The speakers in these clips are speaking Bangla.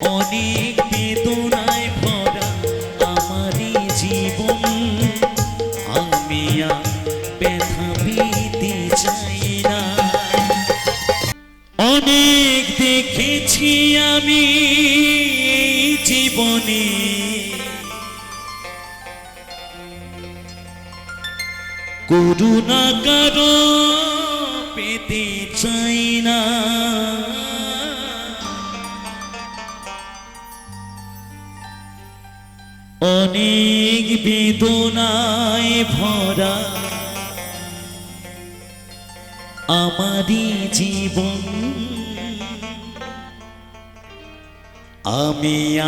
অনেক বেদনায় ভরা আমারই জীবন। আমি ব্যথা পেতে চাই অনেক দেখেছি আমি জীবনে। করুণা কারও পেতে চাই না। অনেক বেদনায় ভরা। আমারই জীবন। আমি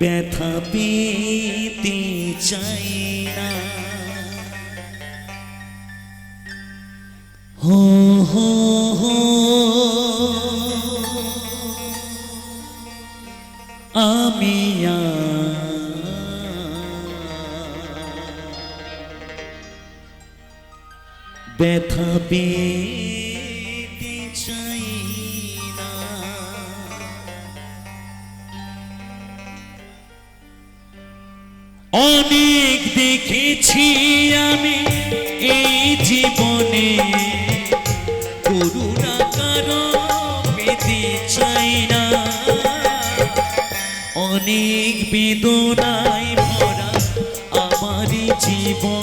ব্যথা পেতে চাই না। হো হো ব্যথা পেতে চাই না। অনেক দেখেছি আমি এই জীবনে। করুণা কারও পেতে চাই না। অনেক বেদনায় ভরা আমার জীবন।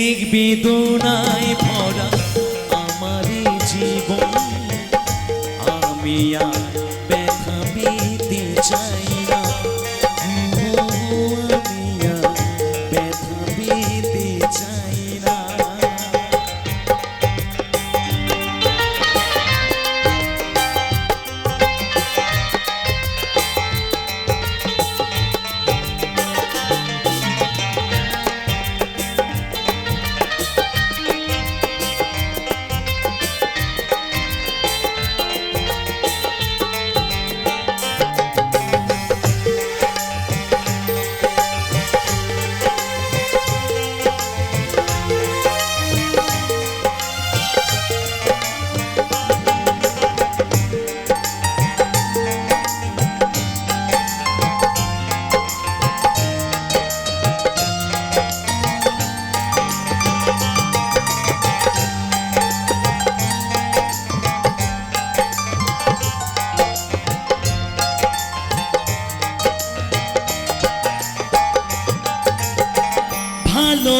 বেদনায় ভরা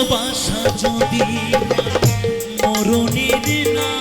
ভালোবাসা যদি মরণের না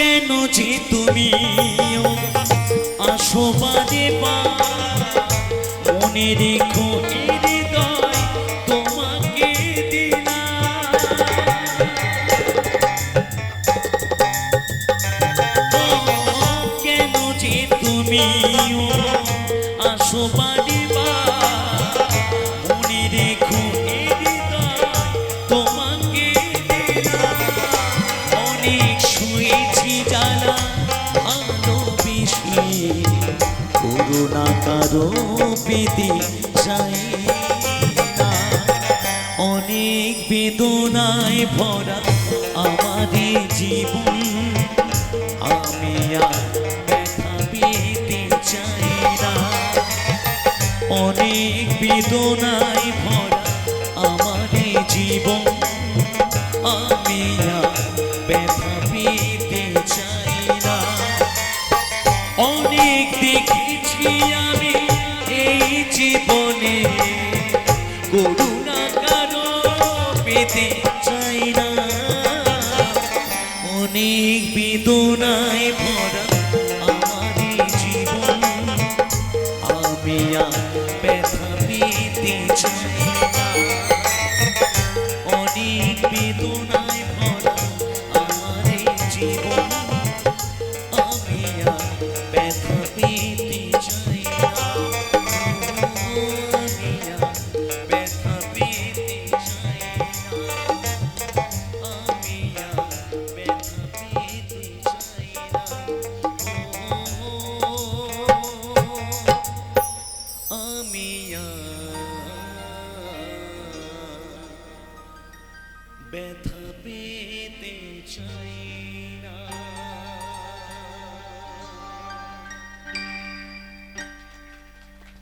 কেন যে তুমি? কারও পিতি চাই না। অনেক বেদনায় ভরা আমার জীবন। আমি আর চাই না। অনেক বেদনায় ভরা আমার জীবন। প্রীতি। দিয়া ব্যথা